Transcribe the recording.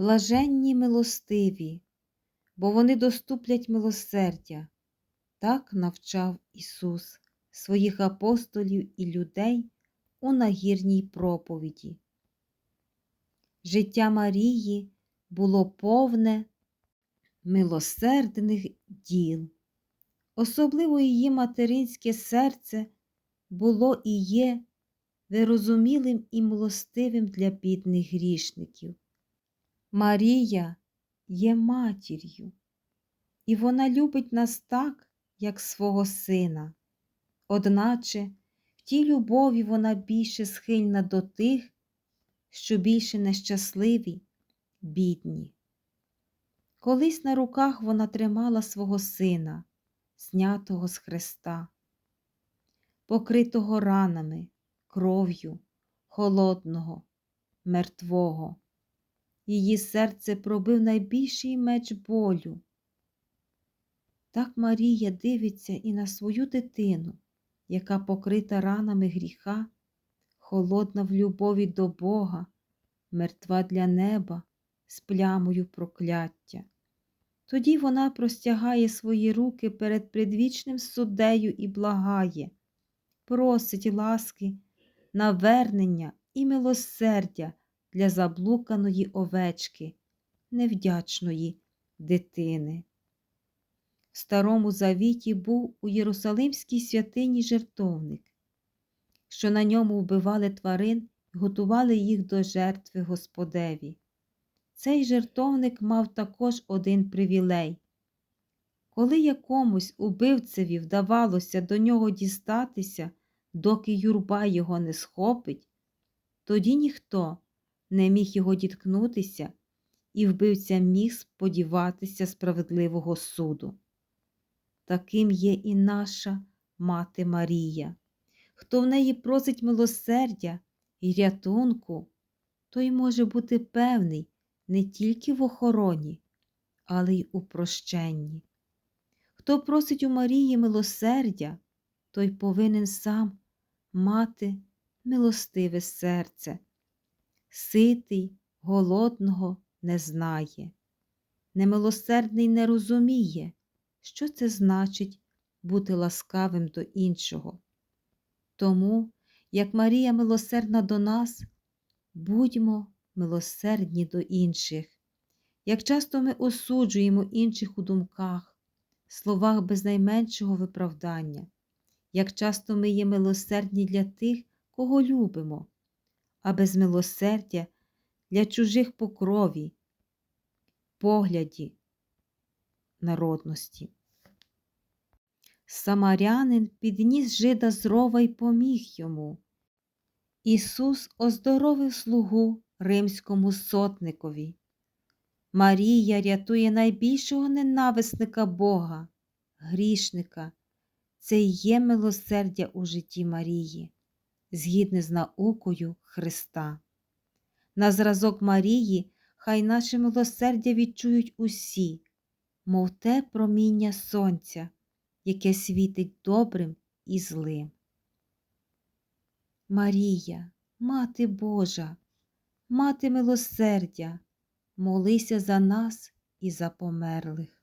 Блаженні милостиві, бо вони доступлять милосердя. Так навчав Ісус своїх апостолів і людей у нагірній проповіді. Життя Марії було повне милосердних діл. Особливо її материнське серце було і є вирозумілим і милостивим для бідних грішників. Марія є матір'ю, і вона любить нас так, як свого сина, одначе в тій любові вона більше схильна до тих, що більше нещасливі, бідні. Колись на руках вона тримала свого сина, знятого з хреста, покритого ранами, кров'ю, холодного, мертвого. Її серце пробив найбільший меч болю. Так Марія дивиться і на свою дитину, яка покрита ранами гріха, холодна в любові до Бога, мертва для неба, з плямою прокляття. Тоді вона простягає свої руки перед предвічним суддею і благає, просить ласки, навернення і милосердя для заблуканої овечки, невдячної дитини. В Старому Завіті був у Єрусалимській святині жертовник, що на ньому вбивали тварин і готували їх до жертви Господеві. Цей жертовник мав також один привілей. Коли якомусь убивцеві вдавалося до нього дістатися, доки юрба його не схопить, тоді ніхто не міг його діткнутися, і вбивця міг сподіватися справедливого суду. Таким є і наша мати Марія. Хто в неї просить милосердя і рятунку, той може бути певний не тільки в охороні, але й у прощенні. Хто просить у Марії милосердя, той повинен сам мати милостиве серце, ситий, голодного не знає, немилосердний не розуміє, що це значить бути ласкавим до іншого. Тому, як Марія милосердна до нас, будьмо милосердні до інших. Як часто ми осуджуємо інших у думках, словах без найменшого виправдання, як часто ми є милосердні для тих, кого любимо, а без милосердя для чужих по крові, погляді, народності. Самарянин підніс жида з рова й поміг йому. Ісус оздоровив слугу римському сотникові. Марія рятує найбільшого ненависника Бога, грішника. Це є милосердя у житті Марії, згідне з наукою Христа. На зразок Марії хай наше милосердя відчують усі, мов те проміння сонця, яке світить добрим і злим. Марія, Мати Божа, Мати милосердя, молися за нас і за померлих.